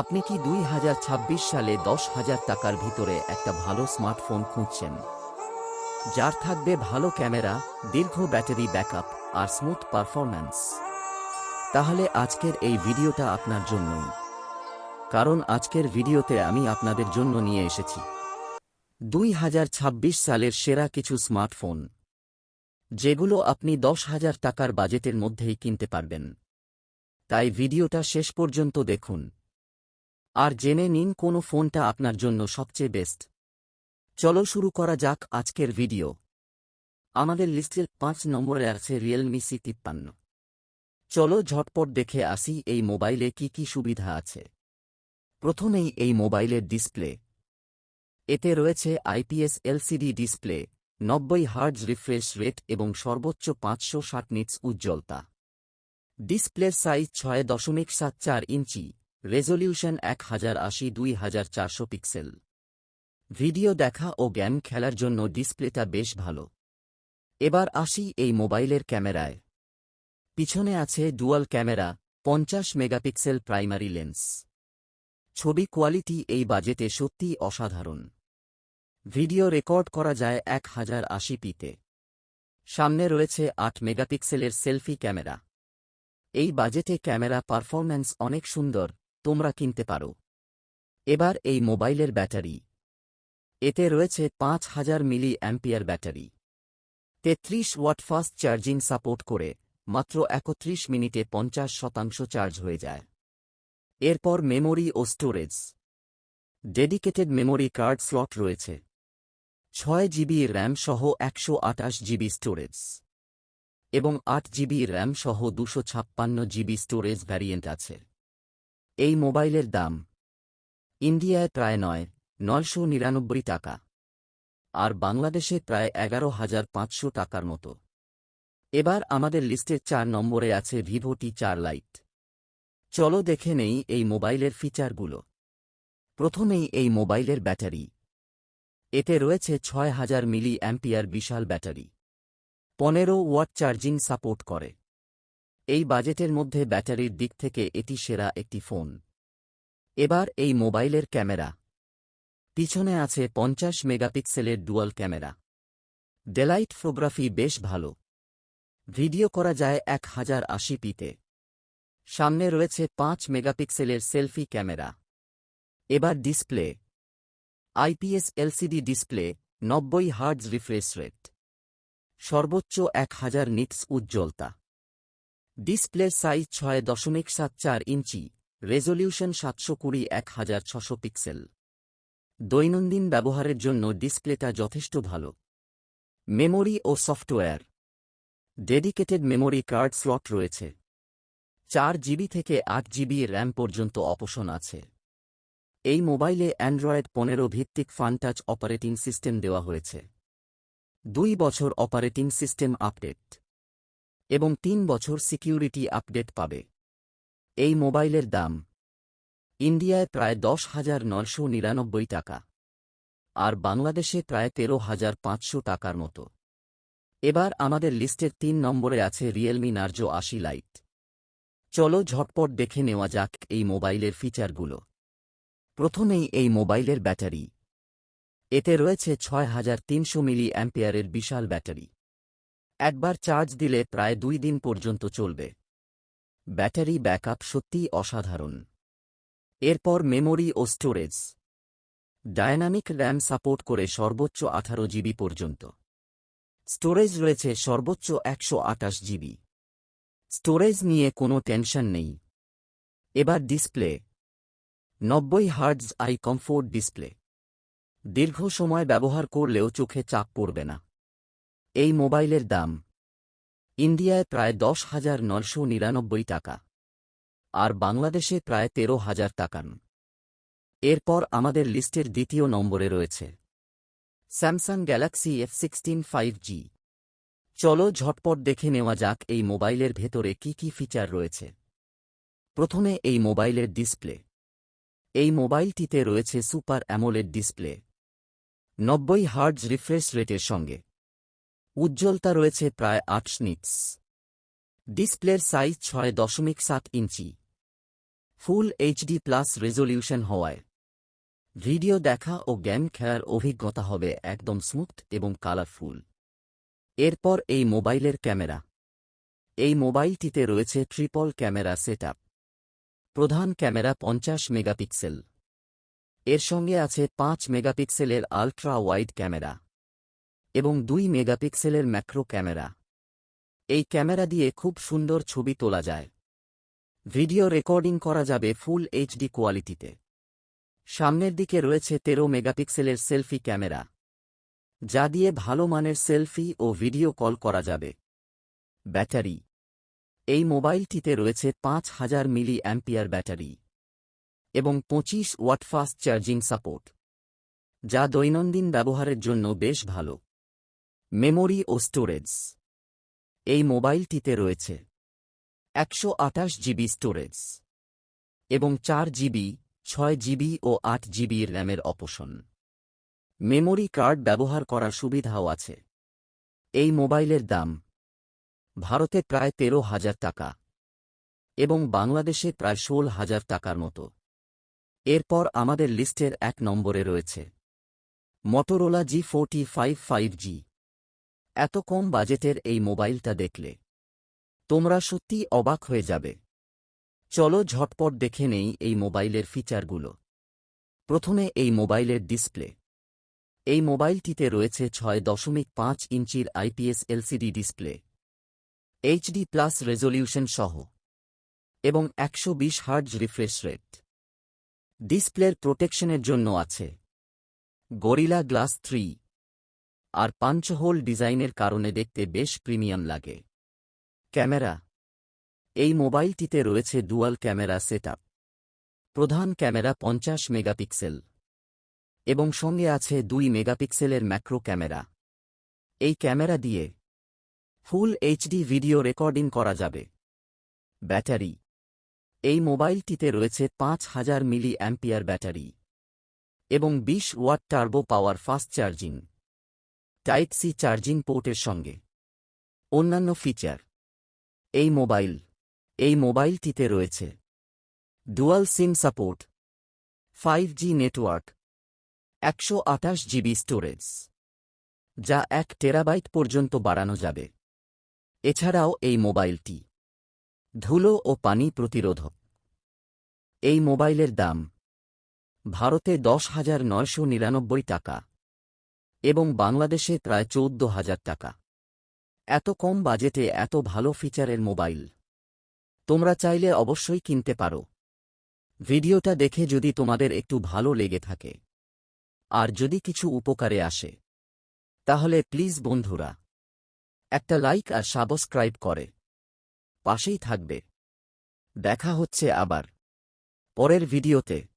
আপনি কি দুই হাজার ছাব্বিশ সালে দশ হাজার টাকার ভিতরে একটা ভালো স্মার্টফোন খুঁজছেন? যার থাকবে ভালো ক্যামেরা, দীর্ঘ ব্যাটারি ব্যাকআপ আর স্মুথ পারফরম্যান্স। তাহলে আজকের এই ভিডিওটা আপনার জন্যই। কারণ আজকের ভিডিওতে আমি আপনাদের জন্য নিয়ে এসেছি। দুই হাজার ছাব্বিশ সালের সেরা কিছু স্মার্টফোন, যেগুলো আপনি দশ হাজার টাকার বাজেটের মধ্যেই কিনতে পারবেন। তাই ভিডিওটা শেষ পর্যন্ত দেখুন। আর জেনে নিন কোন ফোনটা আপনার জন্য সবচেয়ে বেস্ট। চলো শুরু করা যাক আজকের ভিডিও। আমাদের লিস্টের পাঁচ নম্বরে আছে রিয়েলমি সি তিপ্পান্ন। চলো ঝটপট দেখে আসি এই মোবাইলে কি কি সুবিধা আছে। প্রথমেই এই মোবাইলের ডিসপ্লে। এতে রয়েছে আইপিএস এলসিডি ডিসপ্লে, নব্বই হার্জ রিফ্রেশ রেট এবং সর্বোচ্চ পাঁচশো ষাট নিটস উজ্জ্বলতা। ডিসপ্লের সাইজ ছয় দশমিক সাত চার ইঞ্চি। রেজলিউশন এক হাজার আশি দুই হাজার চারশো পিক্সেল। ভিডিও দেখা ও গেম খেলার জন্য ডিসপ্লেটা বেশ ভালো। এবার আসি এই মোবাইলের ক্যামেরায়। পিছনে আছে ডুয়াল ক্যামেরা, পঞ্চাশ মেগাপিক্সেল প্রাইমারি লেন্স। ছবি কোয়ালিটি এই বাজেটে সত্যিই অসাধারণ। ভিডিও রেকর্ড করা যায় এক হাজার আশি পিতে। সামনে রয়েছে আট মেগাপিক্সেলের সেলফি ক্যামেরা। এই বাজেটে ক্যামেরা পারফরম্যান্স অনেক সুন্দর। তোমরা কিনতে পারো। এবার এই মোবাইলের ব্যাটারি। এতে রয়েছে পাঁচ হাজার মিলি অ্যাম্পিয়ার ব্যাটারি। তেত্রিশ ওয়াট ফাস্ট চার্জিং সাপোর্ট করে মাত্র একত্রিশ মিনিটে পঞ্চাশ শতাংশ চার্জ হয়ে যায়। এরপর মেমোরি ও storage. Dedicated memory card slot রয়েছে। ছয় জিবি র্যাম সহ একশো আটাশ জিবি স্টোরেজ। এবং আট জিবি র্যাম সহ দুশো ছাপ্পান্ন জিবি স্টোরেজ ভ্যারিয়েন্ট আছে। এই মোবাইলের দাম ইন্ডিয়ায় প্রায় নয়, নয়শো নিরানব্বই টাকা। আর বাংলাদেশে প্রায় এগারো হাজার পাঁচশো টাকার মতো। এবার আমাদের লিস্টের চার নম্বরে আছে ভিভো টি চার লাইট চলো দেখে নেই এই মোবাইলের ফিচারগুলো। প্রথমেই এই মোবাইলের ব্যাটারি। এতে রয়েছে ছয় হাজার মিলি অ্যাম্পিয়ার বিশাল ব্যাটারি। পনেরো ওয়াট চার্জিং সাপোর্ট করে। এই বাজেটের মধ্যে ব্যাটারির দিক থেকে এটি সেরা একটি ফোন। এবার এই মোবাইলের ক্যামেরা। পিছনে আছে পঞ্চাশ মেগাপিক্সেলের ডুয়াল ক্যামেরা। ডেলাইট ফোগ্রাফি বেশ ভালো। ভিডিও করা যায় এক হাজার আশি পিতে। সামনে রয়েছে পাঁচ মেগাপিক্সেলের সেলফি ক্যামেরা। এবার ডিসপ্লে। আইপিএস এলসিডি ডিসপ্লে, নব্বই হার্জ রিফ্রেশ রেট। সর্বোচ্চ এক হাজার নিটস উজ্জ্বলতা। ডিসপ্লের সাইজ ছয় দশমিক সাত চার ইঞ্চি, রেজলিউশন সাতশো কুড়ি এক হাজার ছশো পিক্সেল। দৈনন্দিন ব্যবহারের জন্য ডিসপ্লেটা যথেষ্ট ভালো। মেমোরি ও software. Dedicated memory card slot রয়েছে। চার জিবি থেকে আট জিবি র্যাম পর্যন্ত অপশন আছে। এই মোবাইলে অ্যান্ড্রয়েড পনেরো ভিত্তিক ফানটাচ অপারেটিং সিস্টেম দেওয়া হয়েছে। দুই বছর অপারেটিং সিস্টেম আপডেট। এবং তিন বছর সিকিউরিটি আপডেট পাবে। এই মোবাইলের দাম ইন্ডিয়ায় প্রায় দশ হাজার নয়শো নিরানব্বই টাকা আর বাংলাদেশে প্রায় তেরো হাজার পাঁচশো টাকার মতো। এবার আমাদের লিস্টের তিন নম্বরে আছে রিয়েলমি নার্জো আশি লাইট চলো ঝটপট দেখে নেওয়া যাক এই মোবাইলের ফিচারগুলো। প্রথমেই এই মোবাইলের ব্যাটারি। এতে রয়েছে ছয় হাজার তিনশো মিলি অ্যাম্পিয়ারের বিশাল ব্যাটারি। একবার চার্জ দিলে প্রায় দুই দিন পর্যন্ত চলবে। ব্যাটারি ব্যাকআপ সত্যিই অসাধারণ। এরপর মেমোরি ও স্টোরেজ। ডায়নামিক র্যাম সাপোর্ট করে সর্বোচ্চ আঠারো জিবি পর্যন্ত। স্টোরেজ রয়েছে সর্বোচ্চ একশো আটাশ জিবি। স্টোরেজ নিয়ে কোনো টেনশন নেই। এবার ডিসপ্লে। নব্বই হার্জ আই কমফোর্ট ডিসপ্লে। দীর্ঘ সময় ব্যবহার করলেও চোখে চাপ পড়বে না। এই মোবাইলের দাম ইন্ডিয়ায় প্রায় দশ হাজার নশো নিরানব্বই টাকা, আর বাংলাদেশে প্রায় তেরো হাজার টাকান এরপর আমাদের লিস্টের দ্বিতীয় নম্বরে রয়েছে Samsung Galaxy F sixteen five G. চলো ঝটপট দেখে নেওয়া যাক এই মোবাইলের ভেতরে কি কি ফিচার রয়েছে। প্রথমে এই মোবাইলের ডিসপ্লে। এই মোবাইলটিতে রয়েছে সুপার অ্যামোলেড ডিসপ্লে, নব্বই হার্জ রিফ্রেশ রেটের সঙ্গে। উজ্জ্বলতা রয়েছে প্রায় আট নিটস। ডিসপ্লের সাইজ ছয় দশমিক সাত ইঞ্চি। ফুল এইচডি প্লাস রেজলিউশন হওয়ায়। ভিডিও দেখা ও গেম খেলার অভিজ্ঞতা হবে একদম স্মুথ এবং কালারফুল। এরপর এই মোবাইলের ক্যামেরা। এই মোবাইলটিতে রয়েছে ট্রিপল ক্যামেরা সেটআপ। প্রধান ক্যামেরা পঞ্চাশ মেগাপিক্সেল। এর সঙ্গে আছে পাঁচ মেগাপিক্সেলের আল্ট্রা ওয়াইড ক্যামেরা। এবং দুই মেগাপিক্সেলের ম্যাক্রো ক্যামেরা। এই ক্যামেরা দিয়ে খুব সুন্দর ছবি তোলা যায়। ভিডিও রেকর্ডিং করা যাবে ফুল এইচডি কোয়ালিটিতে। সামনের দিকে রয়েছে তেরো মেগাপিক্সেলের সেলফি ক্যামেরা। যা দিয়ে ভালো মানের সেলফি ও ভিডিও কল করা যাবে। ব্যাটারি। এই মোবাইলটিতে রয়েছে পাঁচ হাজার মিলি অ্যাম্পিয়ার ব্যাটারি এবং পঁচিশ ওয়াট ফাস্ট চার্জিং সাপোর্ট, যা দৈনন্দিন ব্যবহারের জন্য বেশ ভালো। মেমোরি ও স্টোরেজ। এই মোবাইলটিতে রয়েছে একশো আঠাশ জিবি স্টোরেজ এবং চার জিবি, ছয় জিবি ও আট জিবি র্যামের অপশন। মেমোরি কার্ড ব্যবহার করার সুবিধাও আছে। এই মোবাইলের দাম ভারতে প্রায় তেরো হাজার টাকা এবং বাংলাদেশে প্রায় ষোল হাজার টাকার মতো। এরপর আমাদের লিস্টের এক নম্বরে রয়েছে Motorola G forty five five G. এত কম বাজেটের এই মোবাইলটা দেখলে। তোমরা সত্যি অবাক হয়ে যাবে। চলো ঝটপট দেখে নেই এই মোবাইলের ফিচারগুলো। প্রথমে এই মোবাইলের ডিসপ্লে। এই মোবাইলটিতে রয়েছে ছয় দশমিক পাঁচ ইঞ্চির IPS LCD display HD plus resolution সহ, এবং একশো বিশ হার্জ রিফ্রেশ রেট। ডিসপ্লের প্রোটেকশনের জন্য আছে গরিলা গ্লাস থ্রি আর পাঞ্চহোল ডিজাইনের কারণে দেখতে বেশ প্রিমিয়াম লাগে। ক্যামেরা। এই মোবাইলটিতে রয়েছে ডুয়াল ক্যামেরা সেটআপ। প্রধান ক্যামেরা পঞ্চাশ মেগাপিক্সেল। এবং সঙ্গে আছে দুই মেগাপিক্সেলের ম্যাক্রো ক্যামেরা। এই ক্যামেরা দিয়ে ফুল এইচডি ভিডিও রেকর্ডিং করা যাবে। ব্যাটারি। এই মোবাইলটিতে রয়েছে পাঁচ হাজার মিলি অ্যাম্পিয়ার ব্যাটারি। এবং বিশ watt turbo power fast charging. Type C charging পোর্টের সঙ্গে। অন্যান্য ফিচার। এই মোবাইল। এই মোবাইলটিতে রয়েছে। Dual SIM support. Five G network. একশো আঠাশ জিবি স্টোরেজ। যা এক টেরাবাইট পর্যন্ত বাড়ানো যাবে। এছাড়াও এই মোবাইলটি। ধুলো ও পানি প্রতিরোধক। এই মোবাইলের দাম। ভারতে দশ হাজার নয়শো নিরানব্বই টাকা। এবং বাংলাদেশে প্রায় চৌদ্দ হাজার টাকা। এত কম বাজেটে এত ভালো ফিচারের মোবাইল। তোমরা চাইলে অবশ্যই কিনতে পারো। ভিডিওটা দেখে যদি তোমাদের একটু ভালো লেগে থাকে। আর যদি কিছু উপকারে আসে। তাহলে প্লিজ বন্ধুরা, একটা লাইক আর সাবস্ক্রাইব করে। পাশেই থাকবে। দেখা হচ্ছে আবার। পরের ভিডিওতে।